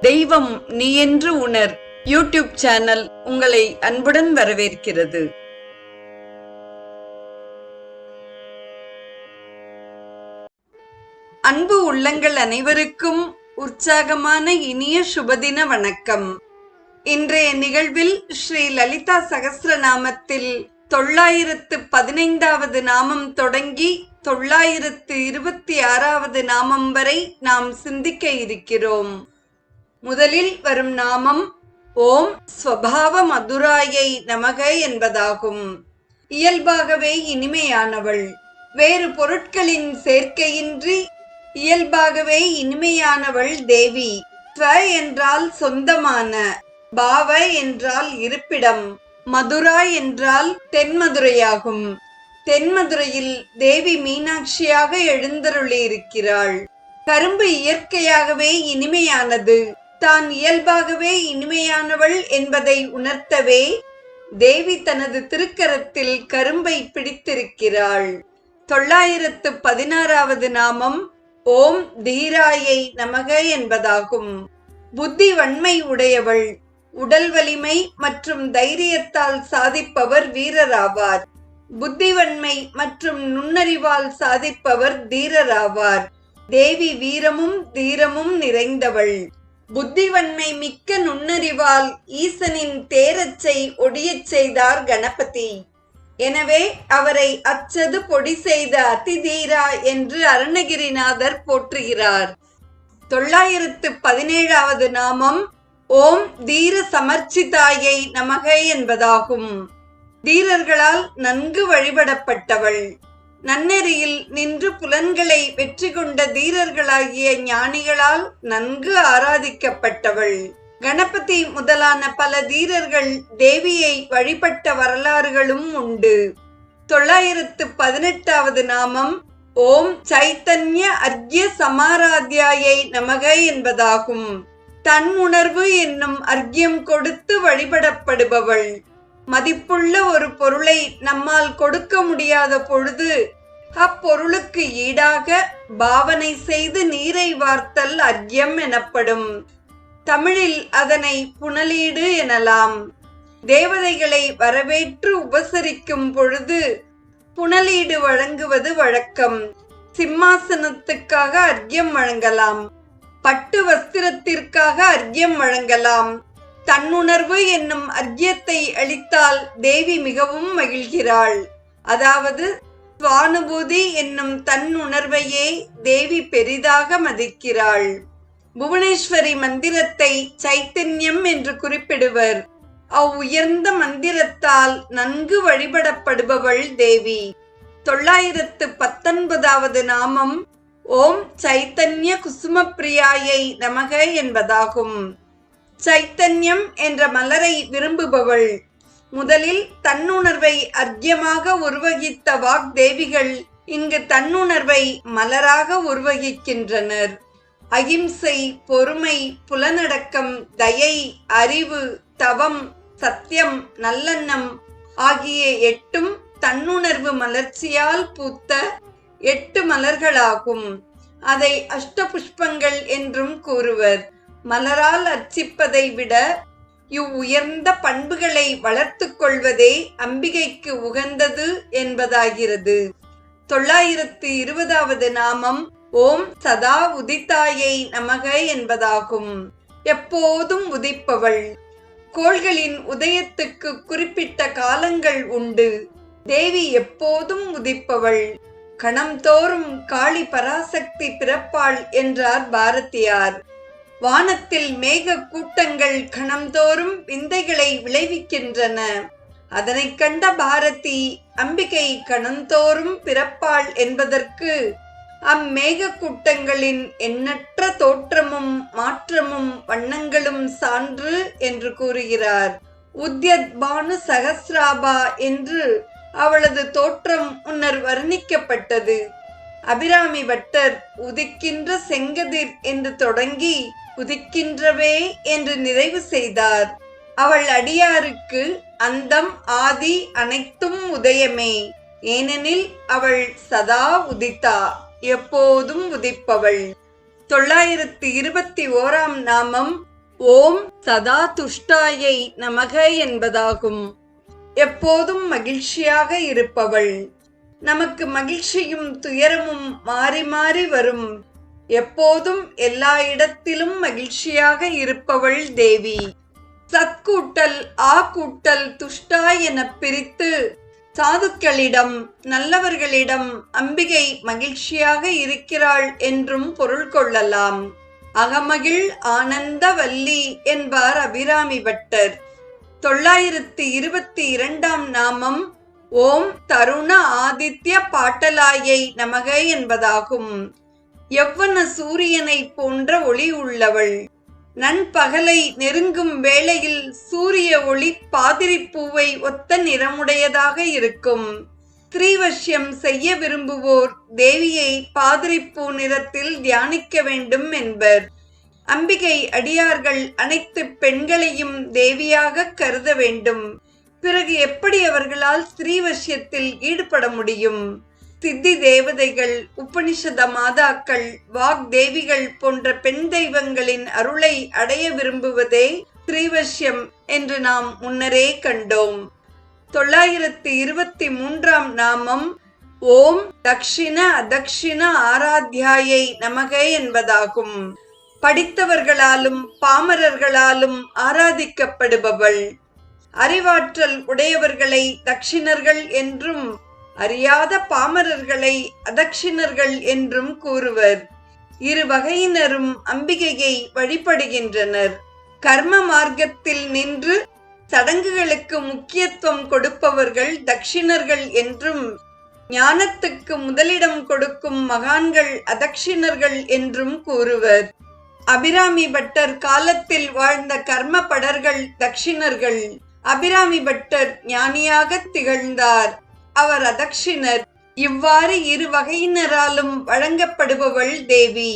தெய்வம் நீ என்று உணர். யூடியூப் சேனல் உங்களை அன்புடன் வரவேற்கிறது. அன்பு உள்ளங்கள் அனைவருக்கும் உற்சாகமான இனிய சுபதின வணக்கம். இன்றைய நிகழ்வில் ஸ்ரீ லலிதா சகஸ்ரநாமத்தில் தொள்ளாயிரத்து பதினைந்தாவது நாமம் தொடங்கி தொள்ளாயிரத்து இருபத்தி ஆறாவது நாமம் வரை நாம் சிந்திக்க இருக்கிறோம். முதலில் வரும் நாமம் ஓம் ஸ்வபாவ மதுராயை நமக என்பதாகும். இயல்பாகவே இனிமையானவள். வேறு பொருட்களின் சேர்க்கையின்றி இயல்பாகவே இனிமையானவள் தேவி. ஸ்வ என்றால் சொந்தமான பாவ என்றால் இருப்பிடம் மதுரா என்றால் தென்மதுரையாகும். தென்மதுரையில் தேவி மீனாட்சியாக எழுந்தருளி இருக்கிறாள் கரும்பு இயற்கையாகவே இனிமையானது. தான் இயல்பாகவே இனிமையானவள் என்பதை உணர்த்தவே தேவி தனது திருக்கரத்தில் கரும்பை பிடித்திருக்கிறாள். தொள்ளாயிரத்து பதினாறாவது நாமம் ஓம் தீராயை நமக என்பதாகும். புத்தி வன்மை உடையவள் உடல் வலிமை மற்றும் தைரியத்தால் சாதிப்பவர் வீரராவார். புத்திவன்மை மற்றும் நுண்ணறிவால் சாதிப்பவர் தீரராவார். தேவி வீரமும் தீரமும் நிறைந்தவள். புத்திவன்மை மிக்க நுண்ணறிவால் ஈசனின் தேரச்சை ஒடியச் செய்தார் கணபதி. எனவே அவரை அச்சது பொடி செய்த அதிதீரா என்று அருணகிரிநாதர் போற்றுகிறார். தொள்ளாயிரத்து பதினேழாவது நாமம் ஓம் தீர சமர்ச்சிதாயை நமக என்பதாகும். தீரர்களால் நன்கு வழிபடப்பட்டவள். நன்னெறியில் நின்று புலன்களை வெற்றி கொண்ட தீரர்களாகிய ஞானிகளால் நன்கு ஆராதிக்கப்பட்டவள். கணபதி முதலான பல தீரர்கள் தேவியை வழிபட்ட வரலாறுகளும் உண்டு. தொள்ளாயிரத்து பதினெட்டாவது நாமம் ஓம் சைத்தன்ய அர்க்ய சமாராத்யாயை நமக என்பதாகும். தன் உணர்வு என்னும் அர்க்கியம் கொடுத்து வழிபடப்படுபவள். மதிப்புள்ள ஒரு பொருளை நம்மால் கொடுக்க முடியாத பொழுது அப்பொருளுக்கு ஈடாக பாவனை செய்து நீரை வார்த்தல் அர்க்கியம் எனப்படும். தமிழில் அதனை புனலீடு எனலாம். தேவதைகளை வரவேற்று உபசரிக்கும் பொழுது புனலீடு வழங்குவது வழக்கம். சிம்மாசனத்துக்காக அர்க்கியம் வழங்கலாம். பட்டு வஸ்திரத்திற்காக அர்க்கியம் வழங்கலாம். தன்னுணர்வு என்னும் அர்க்கியத்தை அளித்தால் தேவி மிகவும் மகிழ்கிறாள். அதாவது சுவானுபூதி என்னும் தன்னுணர்வையே தேவி பெரிதாக மதிக்கிறாள். புவனேஸ்வரி மந்திரத்தை சைத்தன்யம் என்று குறிப்பிடுவர். அவ்வுயர்ந்த மந்திரத்தால் நன்கு வழிபடப்படுபவள் தேவி. தொள்ளாயிரத்து பத்தொன்பதாவது நாமம் ஓம் சைத்தன்ய குசுமப்பிரியாயை நமக என்பதாகும். சைத்தன்யம் என்ற மலரை விரும்புபவள். முதலில் தன்னுணர்வை அர்க்கியமாக உருவகித்த வாக்தேவிகள் இங்கு தன்னுணர்வை மலராக உருவகிக்கின்றனர். அகிம்சை பொறுமை புலனடக்கம் தயை அறிவு தவம் சத்தியம் நல்லெண்ணம் ஆகிய எட்டும் தன்னுணர்வு மலர்ச்சியால் பூத்த எட்டு மலர்களாகும். அதை அஷ்டபுஷ்பங்கள் என்றும் கூறுவர். மலரால் அர்ச்சிப்பதை விட இவ் உயர்ந்த பண்புகளை வளர்த்துக் கொள்வதே அம்பிகைக்கு உகந்தது என்பதாகிறது. தொள்ளாயிரத்து இருபதாவது நாமம் ஓம் சதா உதித்தாயை நமக என்பதாகும். எப்போதும் உதிப்பவள். கோள்களின் உதயத்துக்கு குறிப்பிட்ட காலங்கள் உண்டு. தேவி எப்போதும் உதிப்பவள். கணம்தோறும் காளி பராசக்தி பிறப்பாள் என்றார் பாரதியார். வானத்தில் மேக கூட்டங்கள் கணம்தோறும் விந்தைகளை விளைவிக்கின்றன. அதனை கண்ட பாரதி அம்பிகை கணந்தோறும் பிறப்பாள் என்பதற்கு அம்மேக கூட்டங்களின் எண்ணற்ற தோற்றமும் மாற்றமும் வண்ணங்களும் சான்று என்று கூறுகிறார். உத்யத் பானு சகசிராபா என்று அவளது தோற்றம் முன்னர் வர்ணிக்கப்பட்டது. அபிராமி பட்டர் உதிக்கின்ற செங்கதிர் என்று தொடங்கி உதிக்கின்றவே என்று நிறைவு செய்தார். அவள் அடியாருக்கு அந்தம் ஆதி அனைத்தும் உதயமே. ஏனெனில் அவள் சதா உதித்தா எப்போதும் உதிப்பவள். தொள்ளாயிரத்து இருபத்தி ஓராம் நாமம் ஓம் சதா துஷ்டாயை நமக என்பதாகும். எப்போதும் மகிழ்ச்சியாக இருப்பவள். நமக்கு மகிழ்ச்சியும் துயரமும் மாறி மாறி வரும். எப்போதும் எல்லா இடத்திலும் மகிழ்ச்சியாக இருப்பவள் தேவி. சத்கூட்டல் ஆ கூட்டல் துஷ்டா என பிரித்து சாதுக்களிடம் நல்லவர்களிடம் அம்பிகை மகிழ்ச்சியாக இருக்கிறாள் என்றும் பொருள் கொள்ளலாம். அகமகிழ் ஆனந்தவல்லி என்பார் அபிராமி பட்டர். தொள்ளாயிரத்தி இருபத்தி இரண்டாம் நாமம் ஓம் தருண ஆதித்ய பாட்டலாயை நமக என்பதாகும். எவ்வன சூரியனை போன்ற ஒளி உள்ளவள். நண்பகலை நெருங்கும் வேளையில் சூரிய ஒளி பாதிரிப்பூவை ஒத்த நிறமுடையதாக இருக்கும். ஸ்ரீவஷ்யம் செய்ய விரும்புவோர் தேவியை பாதிரிப்பூ நிறத்தில் தியானிக்க வேண்டும் என்பர். அம்பிகை அடியார்கள் அனைத்து பெண்களையும் தேவியாக கருத வேண்டும். பிறகு எப்படி அவர்களால் ஸ்ரீவஷ்யத்தில் ஈடுபட முடியும்? சித்தி தேவதைகள் உபனிஷத மாதாக்கள் வாக் தேவிகள் போன்ற பெண் தெய்வங்களின் அருளை அடைய விரும்புவதே ஸ்ரீவஷ்யம் என்று நாம் முன்னரே கண்டோம். தொள்ளாயிரத்தி இருபத்தி மூன்றாம் நாமம் ஓம் தக்ஷிண அதக்ஷிண ஆராத்யாயை நமகை என்பதாகும். படித்தவர்களாலும் பாமரர்களாலும் ஆராதிக்கப்படுபவள். அறிவாற்றல் உடையவர்களை தக்ஷிணர்கள் என்றும் அறியாத பாமரர்களை அதக்ஷிணர்கள் என்றும் கூறுவர். இரு வகையினரும் அம்பிகையை வழிபடுகின்றனர். கர்ம மார்க்கத்தில் நின்று சடங்குகளுக்கு முக்கியத்துவம் கொடுப்பவர்கள் தக்ஷிணர்கள் என்றும் ஞானத்துக்கு முதலிடம் கொடுக்கும் மகான்கள் அதக்ஷிணர்கள் என்றும் கூறுவர். அபிராமி பட்டர் காலத்தில் வாழ்ந்த கர்ம படர்கள் தக்ஷிணர்கள் அபிராமி பட்டர் ஞானியாக திகழ்ந்தார். அவர் அதக்ஷிணர். இவ்வாறு இரு வகையினராலும் வழங்கப்படுபவள் தேவி.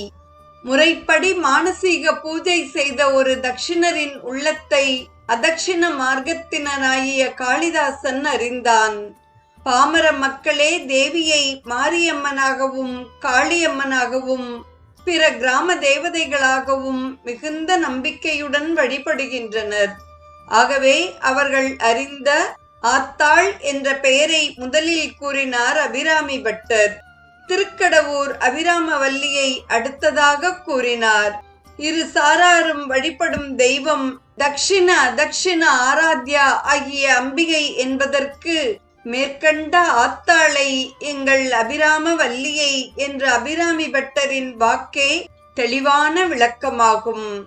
முறைப்படி மானசீக பூஜை செய்த ஒரு தக்ஷிணரின் உள்ளத்தை அதக்ஷிண மார்க்கத்தினராகிய காளிதாசன் அறிந்தான். பாமர மக்களே தேவியை மாரியம்மனாகவும் காளியம்மனாகவும் பிற கிராம தேவதைகளாகவும் மிகுந்த நம்பிக்கையுடன் வழிபடுகின்றனர். ஆகவே அவர்கள் அறிந்த ஆத்தாள் என்ற பெயரை முதலில் கூறினார் அபிராமி பட்டர். திருக்கடவூர் அபிராமவல்லியை அடுத்ததாக கூறினார். இரு சாராரும் வழிபடும் தெய்வம் தக்ஷிண அதக்ஷிண ஆராத்யா ஆகிய அம்பிகை என்பதற்கு மேற்கண்ட ஆத்தாளை எங்கள் அபிராம வல்லியை என்ற அபிராமி பட்டரின் வாக்கே தெளிவான விளக்கமாகும்.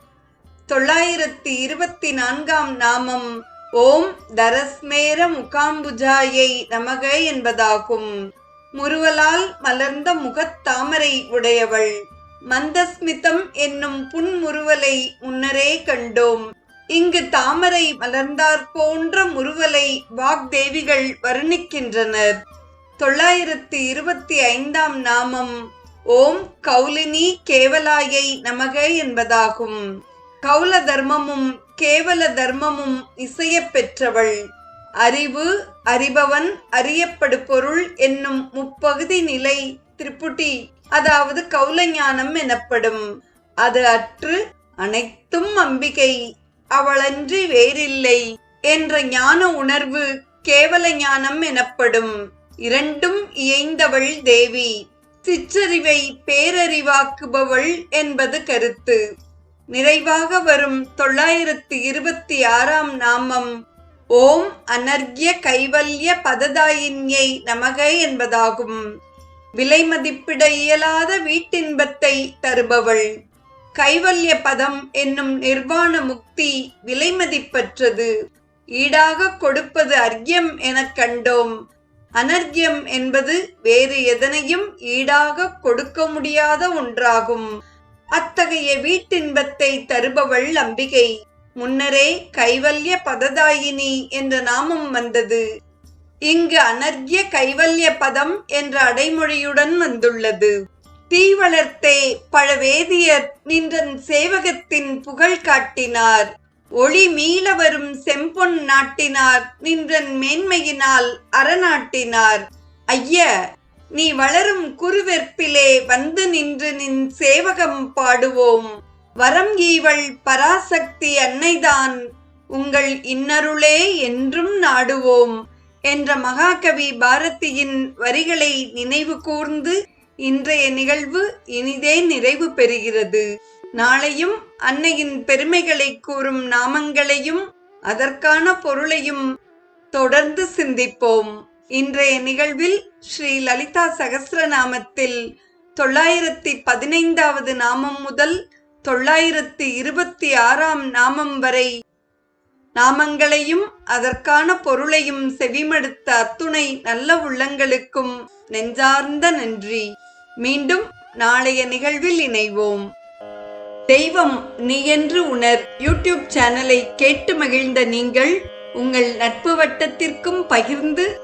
தொள்ளாயிரத்தி இருபத்தி நான்காம் நாமம் ஓம் தரஸ்மேர முகாம்புஜாயை நமக என்பதாகும். முறுவலால் மலர்ந்த முகத்தாமரை உடையவள். மந்தஸ்மிதம் என்னும் புன்முறுவலை முன்னரே கண்டோம். இங்கு தாமரை மலர்ந்தார் போன்ற முறுவலை வாக்தேவிகள் வர்ணிக்கின்றனர். தொள்ளாயிரத்தி இருபத்தி ஐந்தாம் நாமம். ஓம் கௌலினி கேவலாயை நமக என்பதாகும். கௌல தர்மமும் கேவல தர்மமும் இசைய பெற்றவள். அறிவு அறிபவன் அறியப்படு பொருள் என்னும் முப்பகுதி நிலை திரிபுட்டி அதாவது கௌலஞானம் எனப்படும். அது அற்று அனைத்தும் அம்பிகை அவளன்றி வேறில்லை என்ற ஞான உணர்வு கேவல ஞானம் எனப்படும். இரண்டும் இயைந்தவள் தேவி. சிற்றறிவை பேரறிவாக்குபவள் என்பது கருத்து. நிறைவாக வரும் தொள்ளாயிரத்தி இருபத்தி ஆறாம் நாமம். ஓம் அனர்கிய கைவல்ய பததாயின்யை நமகை என்பதாகும். விலை மதிப்பிட இயலாத வீட்டின்பத்தை தருபவள். கைவல்ய பதம் என்னும் நிர்வாண முக்தி விலைமதிப்பற்றது ஈடாக கொடுப்பது அர்க்யம் எனக் கண்டோம். அனர்க்யம் என்பது வேறு எதனையும் ஈடாக கொடுக்க முடியாத ஒன்றாகும். அத்தகைய வீட்டின்பத்தை தருபவள் அம்பிகை. முன்னரே கைவல்ய பததாயினி என்ற நாமம் வந்தது. இங்கு அனர்க்ய கைவல்ய பதம் என்ற அடைமொழியுடன் வந்துள்ளது. தீ வளர்த்தே பழவேதியர் நின்றன் சேவகத்தின் புகழ் காட்டினார். ஒளி மீள வரும் செம்பொன் நாட்டினார் நின்றன் மேன்மையினால் அறநாட்டினார். ஐய நீ வளரும் குருவெற்பிலே வந்து நின்று நின் சேவகம் பாடுவோம். வரம் ஈவள் பராசக்தி அன்னைதான் உங்கள் இன்னருளே என்றும் நாடுவோம் என்ற மகாகவி பாரதியின் வரிகளை நினைவு கூர்ந்து இன்றைய நிகழ்வு இனிதே நிறைவு பெறுகிறது. நாளையும் அன்னையின் பெருமைகளை கூறும் நாமங்களையும் அதற்கான பொருளையும் தொடர்ந்து சிந்திப்போம். இன்றைய நிகழ்வில் ஸ்ரீ லலிதா சகஸ்ரநாமத்தில் தொள்ளாயிரத்தி பதினைந்தாவது நாமம் முதல் தொள்ளாயிரத்தி இருபத்தி ஆறாம் நாமம் வரை நாமங்களையும் அதற்கான பொருளையும் செவிமடுத்த அத்துணை நல்ல உள்ளங்களுக்கும் நெஞ்சார்ந்த நன்றி. மீண்டும் நாளைய நிகழ்வில் இணைவோம். தெய்வம் நீ என்று உணர் யூடியூப் சேனலை கேட்டு மகிழ்ந்த நீங்கள் உங்கள் நட்பு வட்டத்திற்கும் பகிர்ந்து